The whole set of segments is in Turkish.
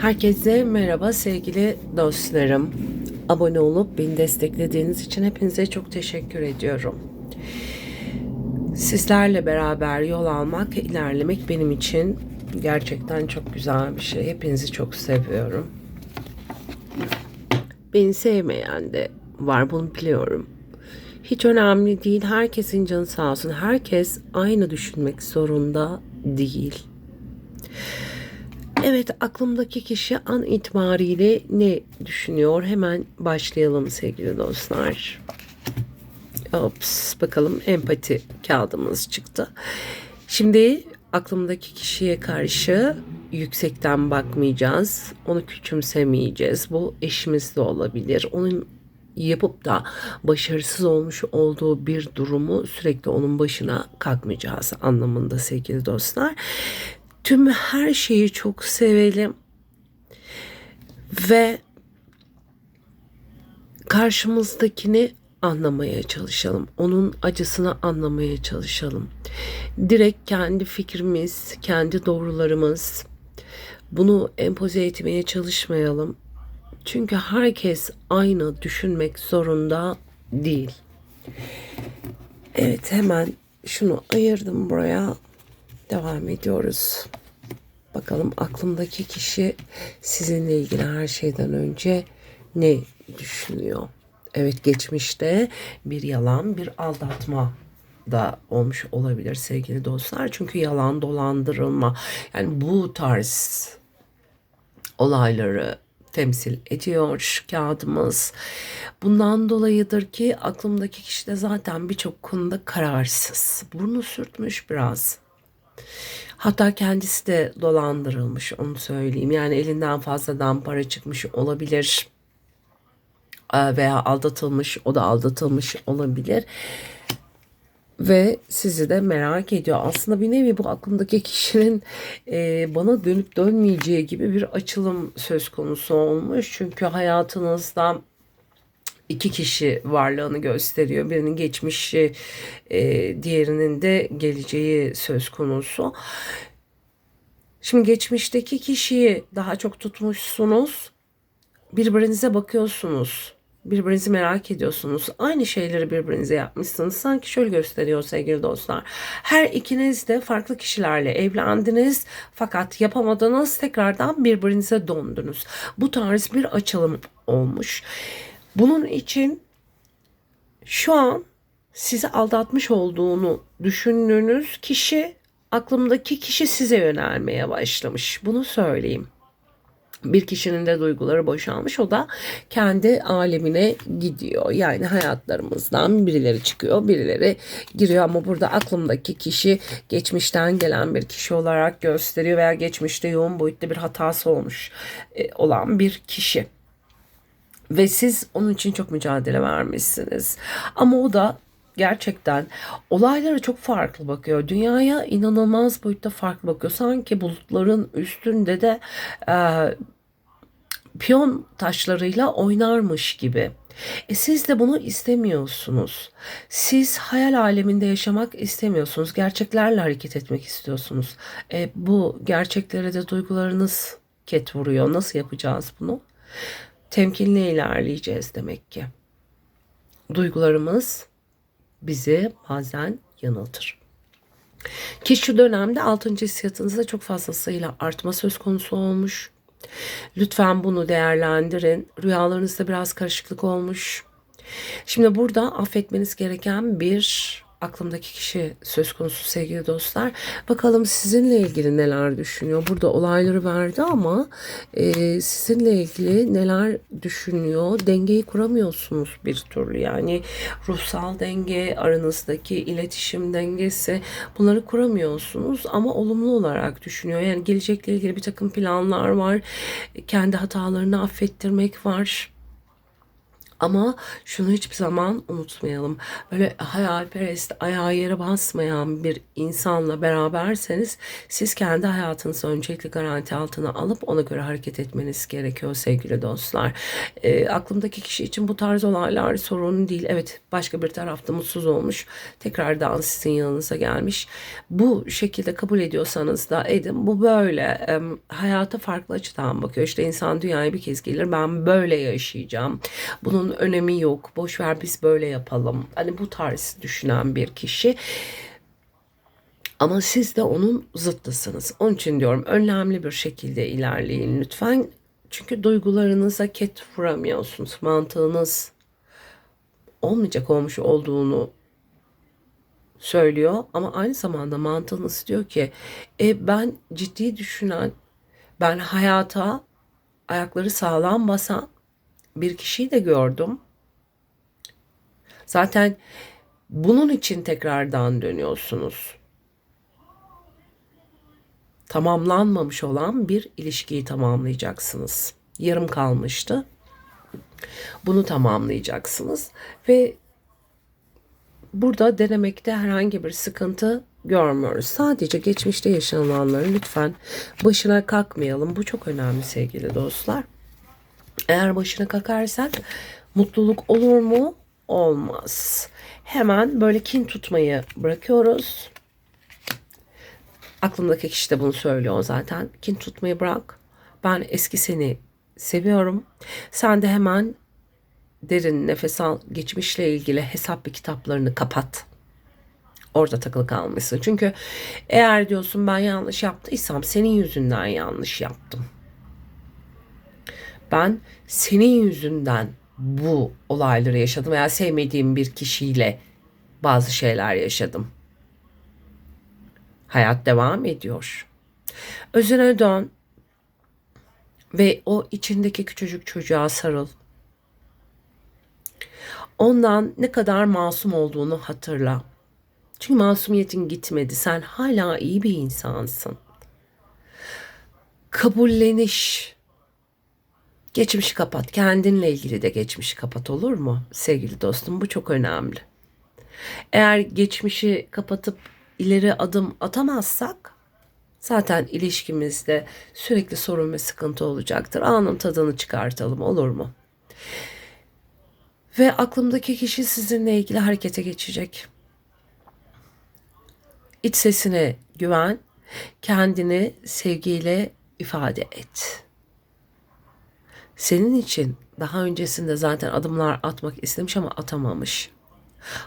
Herkese merhaba sevgili dostlarım. Abone olup beni desteklediğiniz için hepinize çok teşekkür ediyorum. Sizlerle beraber yol almak, ilerlemek benim için gerçekten çok güzel bir şey. Hepinizi çok seviyorum. Beni sevmeyen de var bunu biliyorum. Hiç önemli değil. Herkesin canı sağ olsun. Herkes aynı düşünmek zorunda değil. Evet aklımdaki kişi an itibariyle ne düşünüyor? Hemen başlayalım sevgili dostlar. Ops, bakalım empati kağıdımız çıktı. Şimdi aklımdaki kişiye karşı yüksekten bakmayacağız. Onu küçümsemeyeceğiz. Bu eşimiz de olabilir. Onun yapıp da başarısız olmuş olduğu bir durumu sürekli onun başına kalkmayacağız anlamında sevgili dostlar. Tüm her şeyi çok sevelim ve karşımızdakini anlamaya çalışalım. Onun acısını anlamaya çalışalım. Direkt kendi fikrimiz, kendi doğrularımız bunu empoze etmeye çalışmayalım. Çünkü herkes aynı düşünmek zorunda değil. Evet hemen şunu ayırdım buraya. Devam ediyoruz. Bakalım aklımdaki kişi sizinle ilgili her şeyden önce ne düşünüyor? Evet geçmişte bir yalan, bir aldatma da olmuş olabilir sevgili dostlar. Çünkü yalan dolandırılma yani bu tarz olayları temsil ediyor kağıdımız. Bundan dolayıdır ki aklımdaki kişi de zaten birçok konuda kararsız. Burnu sürtmüş biraz. Hatta kendisi de dolandırılmış onu söyleyeyim. Yani elinden fazladan para çıkmış olabilir Ee, veya aldatılmış o da aldatılmış olabilir ve sizi de merak ediyor. Aslında bir nevi bu aklımdaki kişinin e, bana dönüp dönmeyeceği gibi bir açılım söz konusu olmuş. Çünkü hayatınızda iki kişi varlığını gösteriyor. Birinin geçmişi, e, diğerinin de geleceği söz konusu. Şimdi geçmişteki kişiyi daha çok tutmuşsunuz. Birbirinize bakıyorsunuz. Birbirinizi merak ediyorsunuz. Aynı şeyleri birbirinize yapmışsınız. Sanki şöyle gösteriyor sevgili dostlar. Her ikiniz de farklı kişilerle evlendiniz fakat yapamadınız. Tekrardan birbirinize döndünüz. Bu tarz bir açılım olmuş. Bunun için şu an sizi aldatmış olduğunu düşündüğünüz kişi aklımdaki kişi size yönelmeye başlamış. Bunu söyleyeyim. Bir kişinin de duyguları boşalmış o da kendi alemine gidiyor. Yani hayatlarımızdan birileri çıkıyor birileri giriyor ama burada aklımdaki kişi geçmişten gelen bir kişi olarak gösteriyor veya geçmişte yoğun boyutta bir hatası olmuş e, olan bir kişi ve siz onun için çok mücadele vermişsiniz. Ama o da gerçekten olaylara çok farklı bakıyor. Dünyaya inanılmaz boyutta farklı bakıyor. Sanki bulutların üstünde de e, piyon taşlarıyla oynarmış gibi. E siz de bunu istemiyorsunuz. Siz hayal aleminde yaşamak istemiyorsunuz. Gerçeklerle hareket etmek istiyorsunuz. E, bu gerçeklere de duygularınız ket vuruyor. Nasıl yapacağız bunu? Temkinli ilerleyeceğiz demek ki. Duygularımız bizi bazen yanıltır. Ki şu dönemde 6. hissiyatınızda çok fazlasıyla artma söz konusu olmuş. Lütfen bunu değerlendirin. Rüyalarınızda biraz karışıklık olmuş. Şimdi burada affetmeniz gereken bir aklımdaki kişi söz konusu sevgili dostlar. Bakalım sizinle ilgili neler düşünüyor. Burada olayları verdi ama e, sizinle ilgili neler düşünüyor. Dengeyi kuramıyorsunuz bir türlü. Yani ruhsal denge, aranızdaki iletişim dengesi bunları kuramıyorsunuz ama olumlu olarak düşünüyor. Yani gelecekle ilgili bir takım planlar var. Kendi hatalarını affettirmek var Ama şunu hiçbir zaman unutmayalım. Böyle hayalperest, ayağı yere basmayan bir insanla beraberseniz siz kendi hayatınızı öncelikle garanti altına alıp ona göre hareket etmeniz gerekiyor sevgili dostlar. E, aklımdaki kişi için bu tarz olaylar sorun değil. Evet başka bir tarafta mutsuz olmuş. Tekrardan sizin yanınıza gelmiş. Bu şekilde kabul ediyorsanız da edin. Bu böyle. E, hayata farklı açıdan bakıyor. İşte insan dünyaya bir kez gelir. Ben böyle yaşayacağım. Bunun önemi yok. Boş ver biz böyle yapalım. Hani bu tarz düşünen bir kişi. Ama siz de onun zıttısınız. Onun için diyorum önemli bir şekilde ilerleyin lütfen. Çünkü duygularınıza ket vuramıyorsunuz. Mantığınız olmayacak olmuş olduğunu söylüyor ama aynı zamanda mantığınız diyor ki e, ben ciddi düşünen ben hayata ayakları sağlam basan bir kişiyi de gördüm. Zaten bunun için tekrardan dönüyorsunuz. Tamamlanmamış olan bir ilişkiyi tamamlayacaksınız. Yarım kalmıştı. Bunu tamamlayacaksınız ve burada denemekte herhangi bir sıkıntı görmüyoruz. Sadece geçmişte yaşananları lütfen başına kalkmayalım. Bu çok önemli sevgili dostlar. Eğer başına kakarsak mutluluk olur mu? Olmaz. Hemen böyle kin tutmayı bırakıyoruz. Aklımdaki kişi de bunu söylüyor zaten. Kin tutmayı bırak. Ben eski seni seviyorum. Sen de hemen derin nefes al. Geçmişle ilgili hesap bir kitaplarını kapat. Orada takılı kalmışsın. Çünkü eğer diyorsun ben yanlış yaptıysam senin yüzünden yanlış yaptım. Ben senin yüzünden bu olayları yaşadım veya sevmediğim bir kişiyle bazı şeyler yaşadım. Hayat devam ediyor. Özüne dön ve o içindeki küçücük çocuğa sarıl. Ondan ne kadar masum olduğunu hatırla. Çünkü masumiyetin gitmedi. Sen hala iyi bir insansın. Kabulleniş. Geçmişi kapat. Kendinle ilgili de geçmişi kapat olur mu? Sevgili dostum bu çok önemli. Eğer geçmişi kapatıp ileri adım atamazsak zaten ilişkimizde sürekli sorun ve sıkıntı olacaktır. Anın tadını çıkartalım olur mu? Ve aklımdaki kişi sizinle ilgili harekete geçecek. İç sesine güven, kendini sevgiyle ifade et. Senin için daha öncesinde zaten adımlar atmak istemiş ama atamamış.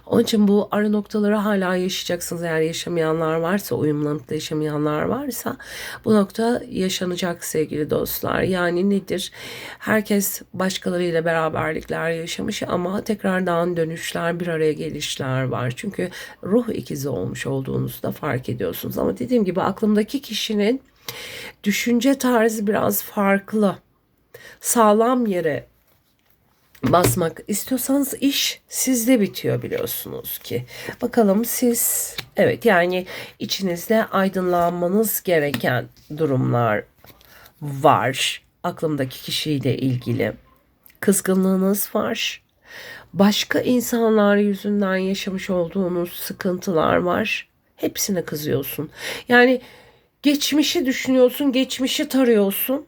Onun için bu ara noktaları hala yaşayacaksınız. Eğer yaşamayanlar varsa, uyumlanıp yaşamayanlar varsa bu nokta yaşanacak sevgili dostlar. Yani nedir? Herkes başkalarıyla beraberlikler yaşamış ama tekrardan dönüşler, bir araya gelişler var. Çünkü ruh ikizi olmuş olduğunuzu da fark ediyorsunuz. Ama dediğim gibi aklımdaki kişinin düşünce tarzı biraz farklı. Sağlam yere basmak istiyorsanız iş sizde bitiyor biliyorsunuz ki. Bakalım siz evet yani içinizde aydınlanmanız gereken durumlar var. Aklımdaki kişiyle ilgili. Kızgınlığınız var. Başka insanlar yüzünden yaşamış olduğunuz sıkıntılar var. Hepsine kızıyorsun. Yani geçmişi düşünüyorsun, geçmişi tarıyorsun.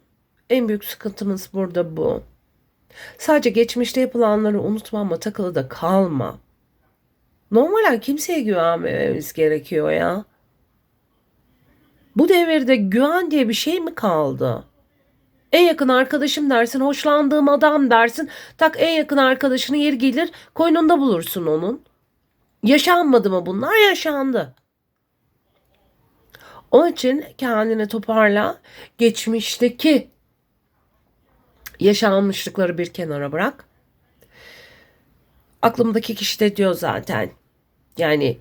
En büyük sıkıntımız burada bu. Sadece geçmişte yapılanları unutma ama takılı da kalma. Normalen kimseye güvenmememiz gerekiyor ya. Bu devirde güven diye bir şey mi kaldı? En yakın arkadaşım dersin, hoşlandığım adam dersin. Tak en yakın arkadaşını yer gelir, koynunda bulursun onun. Yaşanmadı mı bunlar? Yaşandı. Onun için kendini toparla. Geçmişteki yaşanmışlıkları bir kenara bırak. Aklımdaki kişi de diyor zaten. Yani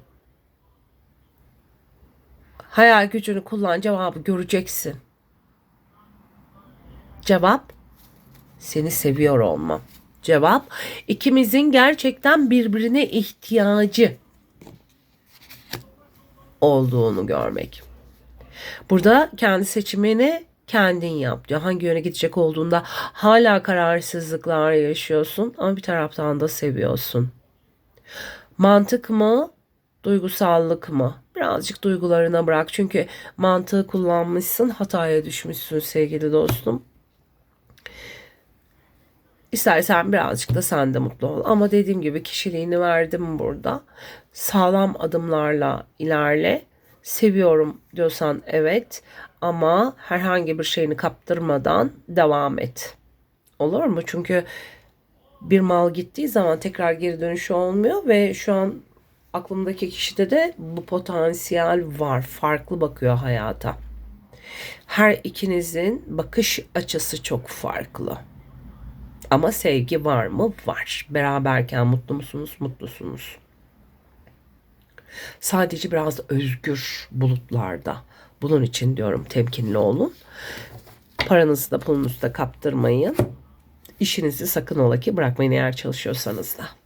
hayal gücünü kullan cevabı göreceksin. Cevap seni seviyor olmam. Cevap ikimizin gerçekten birbirine ihtiyacı olduğunu görmek. Burada kendi seçimini kendin yap diyor. Hangi yöne gidecek olduğunda hala kararsızlıklar yaşıyorsun ama bir taraftan da seviyorsun. Mantık mı? Duygusallık mı? Birazcık duygularına bırak. Çünkü mantığı kullanmışsın, hataya düşmüşsün sevgili dostum. İstersen birazcık da sen de mutlu ol. Ama dediğim gibi kişiliğini verdim burada. Sağlam adımlarla ilerle. Seviyorum diyorsan evet ama herhangi bir şeyini kaptırmadan devam et. Olur mu? Çünkü bir mal gittiği zaman tekrar geri dönüşü olmuyor ve şu an aklımdaki kişide de bu potansiyel var. Farklı bakıyor hayata. Her ikinizin bakış açısı çok farklı. Ama sevgi var mı? Var. Beraberken mutlu musunuz? Mutlusunuz. Sadece biraz özgür bulutlarda. Bunun için diyorum temkinli olun. Paranızı da pulunuzu da kaptırmayın. İşinizi sakın ola ki bırakmayın eğer çalışıyorsanız da.